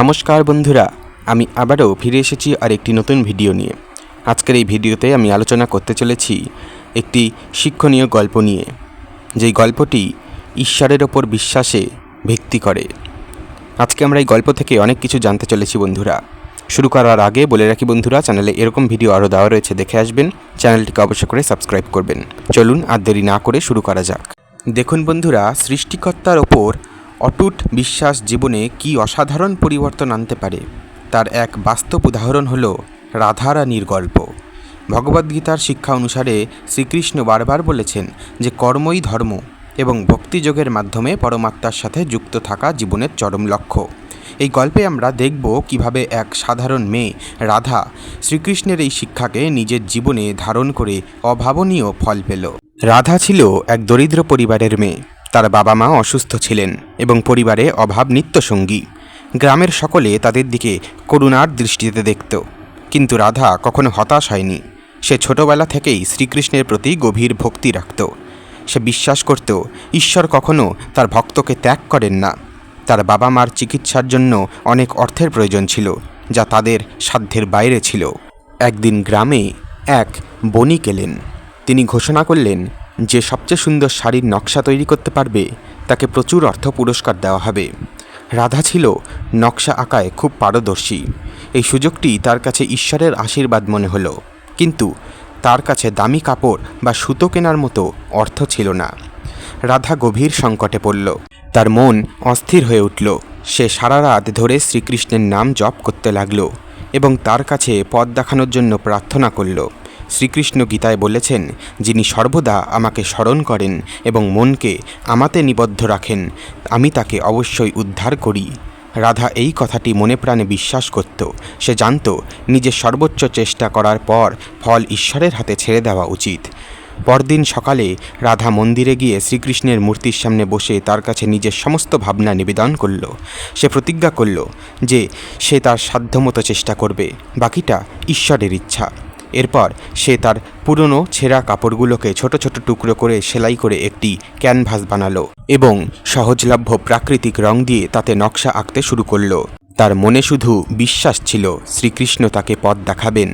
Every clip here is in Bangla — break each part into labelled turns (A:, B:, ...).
A: নমস্কার বন্ধুরা, আমি আবারও ফিরে এসেছি আর একটি নতুন ভিডিও নিয়ে। আজকের এই ভিডিওতে আমি আলোচনা করতে চলেছি একটি শিক্ষণীয় গল্প নিয়ে, যেই গল্পটি ঈশ্বরের ওপর বিশ্বাসে ভিত্তি করে। আজকে আমরা এই গল্প থেকে অনেক কিছু জানতে চলেছি বন্ধুরা। শুরু করার আগে বলে রাখি বন্ধুরা, চ্যানেলে এরকম ভিডিও আরও দেওয়া রয়েছে, দেখে আসবেন। চ্যানেলটিকে অবশ্য করে সাবস্ক্রাইব করবেন। চলুন আর দেরি না করে শুরু করা যাক। দেখুন বন্ধুরা, সৃষ্টিকর্তার ওপর অটুট বিশ্বাস জীবনে কি অসাধারণ পরিবর্তন আনতে পারে? তার এক বাস্তব উদাহরণ হল রাধারানীর গল্প। ভগবদ্গীতার শিক্ষা অনুসারে শ্রীকৃষ্ণ বারবার বলেছেন যে কর্মই ধর্ম এবং ভক্তিযোগের মাধ্যমে পরমাত্মার সাথে যুক্ত থাকা জীবনের চরম লক্ষ্য। এই গল্পে আমরা দেখব কীভাবে এক সাধারণ মেয়ে, রাধা, শ্রীকৃষ্ণের এই শিক্ষাকে নিজের জীবনে ধারণ করে অভাবনীয় ফল পেল। রাধা ছিল এক দরিদ্র পরিবারের মেয়ে। তার বাবা মা অসুস্থ ছিলেন এবং পরিবারে অভাব নিত্যসঙ্গী। গ্রামের সকলে তাদের দিকে করুণার দৃষ্টিতে দেখত। কিন্তু রাধা কখনো হতাশ হয়নি। সে ছোটবেলা থেকেই শ্রীকৃষ্ণের প্রতি গভীর ভক্তি রাখত। সে বিশ্বাস করত, ঈশ্বর কখনো তার ভক্তকে ত্যাগ করেন না। তার বাবা মার চিকিৎসার জন্য অনেক অর্থের প্রয়োজন ছিল, যা তাদের সাধ্যের বাইরে ছিল। একদিন গ্রামে এক বণিক এলেন। তিনি ঘোষণা করলেন যে সবচেয়ে সুন্দর শাড়ির নকশা তৈরি করতে পারবে, তাকে প্রচুর অর্থ পুরস্কার দেওয়া হবে। রাধা ছিল নকশা আঁকায় খুব পারদর্শী। এই সুযোগটি তার কাছে ঈশ্বরের আশীর্বাদ মনে হলো। কিন্তু তার কাছে দামি কাপড় বা সুতো কেনার মতো অর্থ ছিল না। রাধা গভীর সংকটে পড়ল। তার মন অস্থির হয়ে উঠল। সে সারা রাত ধরে শ্রীকৃষ্ণের নাম জপ করতে লাগল এবং তার কাছে পথ দেখানোর জন্য প্রার্থনা করল। শ্রীকৃষ্ণ গীতায় বলেছেন, যিনি সর্বদা আমাকে স্মরণ করেন এবং মনকে আমাতে নিবদ্ধ রাখেন, আমি তাকে অবশ্যই উদ্ধার করি। রাধা এই কথাটি মনে প্রাণে বিশ্বাস করত। সে জানত, নিজের সর্বোচ্চ চেষ্টা করার পর ফল ঈশ্বরের হাতে ছেড়ে দেওয়া উচিত। পরদিন সকালে রাধা মন্দিরে গিয়ে শ্রীকৃষ্ণের মূর্তির সামনে বসে তার কাছে নিজের সমস্ত ভাবনা নিবেদন করল। সে প্রতিজ্ঞা করল যে সে তার সাধ্যমতো চেষ্টা করবে, বাকিটা ঈশ্বরের ইচ্ছা। এরপর সে তার পুরনো ছেঁড়া কাপড়গুলোকে ছোট ছোট টুকরো করে সেলাই করে একটি ক্যানভাস বানালো এবং সহজলভ্য প্রাকৃতিক রং দিয়ে তাতে নকশা আঁকতে শুরু করল। তার মনে শুধু বিশ্বাস ছিল, শ্রীকৃষ্ণ তাকে পথ দেখাবেন।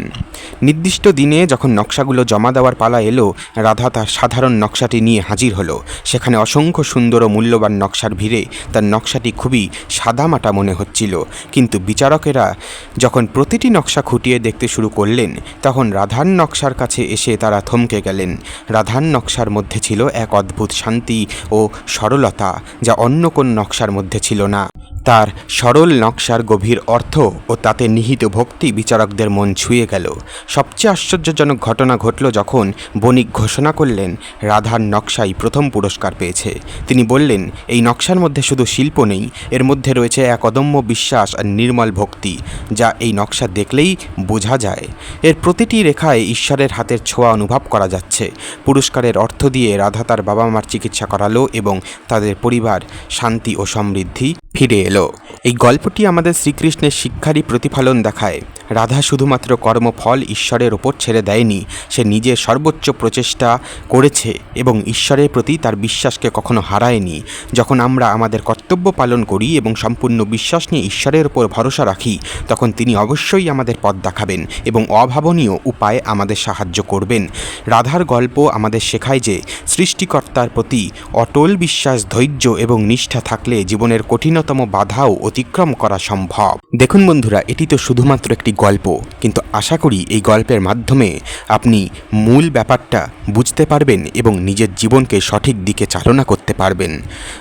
A: নির্দিষ্ট দিনে যখন নকশাগুলো জমা দেওয়ার পালা এলো, রাধা তার সাধারণ নকশাটি নিয়ে হাজির হলো। সেখানে অসংখ্য সুন্দর ও মূল্যবান নকশার ভিড়ে তার নকশাটি খুবই সাদামাটা মনে হচ্ছিল। কিন্তু বিচারকেরা যখন প্রতিটি নকশা খুঁটিয়ে দেখতে শুরু করলেন, তখন রাধার নকশার কাছে এসে তারা থমকে গেলেন। রাধার নকশার মধ্যে ছিল এক অদ্ভুত শান্তি ও সরলতা, যা অন্য কোন নকশার মধ্যে ছিল না। তার সরল নকশার গভীর অর্থ ও তাতে নিহিত ভক্তি বিচারকদের মন ছুঁয়ে গেল। সবচেয়ে আশ্চর্যজনক ঘটনা ঘটল যখন বণিক ঘোষণা করলেন, রাধার নকশাই প্রথম পুরস্কার পেয়েছে। তিনি বললেন, এই নকশার মধ্যে শুধু শিল্প নেই, এর মধ্যে রয়েছে এক অদম্য বিশ্বাস আর নির্মল ভক্তি, যা এই নকশা দেখলেই বোঝা যায়। এর প্রতিটি রেখায় ঈশ্বরের হাতের ছোঁয়া অনুভব করা যাচ্ছে। পুরস্কারের অর্থ দিয়ে রাধা তার বাবা মার চিকিৎসা করালো এবং তাদের পরিবার শান্তি ও সমৃদ্ধি ফিরে এলো। এই গল্পটি আমাদের শ্রীকৃষ্ণের শিক্ষারই প্রতিফলন দেখায়। রাধা শুধুমাত্র কর্মফল ঈশ্বরের ওপর ছেড়ে দেয়নি, সে নিজের সর্বোচ্চ প্রচেষ্টা করেছে এবং ঈশ্বরের প্রতি তার বিশ্বাসকে কখনো হারায়নি। যখন আমরা আমাদের কর্তব্য পালন করি এবং সম্পূর্ণ বিশ্বাস নিয়ে ঈশ্বরের ওপর ভরসা রাখি, তখন তিনি অবশ্যই আমাদের পথ দেখাবেন এবং অভাবনীয় উপায়ে আমাদের সাহায্য করবেন। রাধার গল্প আমাদের শেখায় যে, সৃষ্টিকর্তার প্রতি অটল বিশ্বাস, ধৈর্য এবং নিষ্ঠা থাকলে জীবনের কঠিনতম বাধাও অতিক্রম করা সম্ভব। দেখুন বন্ধুরা, এটি তো শুধুমাত্র একটি গল্প। কিন্তু আশা করি এই গল্পের মাধ্যমে আপনি মূল ব্যাপারটা বুঝতে পারবেন এবং নিজের জীবনকে সঠিক দিকে চালনা করতে পারবেন।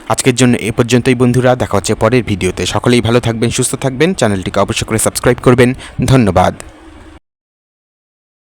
A: আজকের জন্য এ পর্যন্তই বন্ধুরা, দেখা হচ্ছে পরের ভিডিওতে। সকলেই ভালো থাকবেন, সুস্থ থাকবেন। চ্যানেলটিকে অবশ্যই করে সাবস্ক্রাইব করবেন। ধন্যবাদ।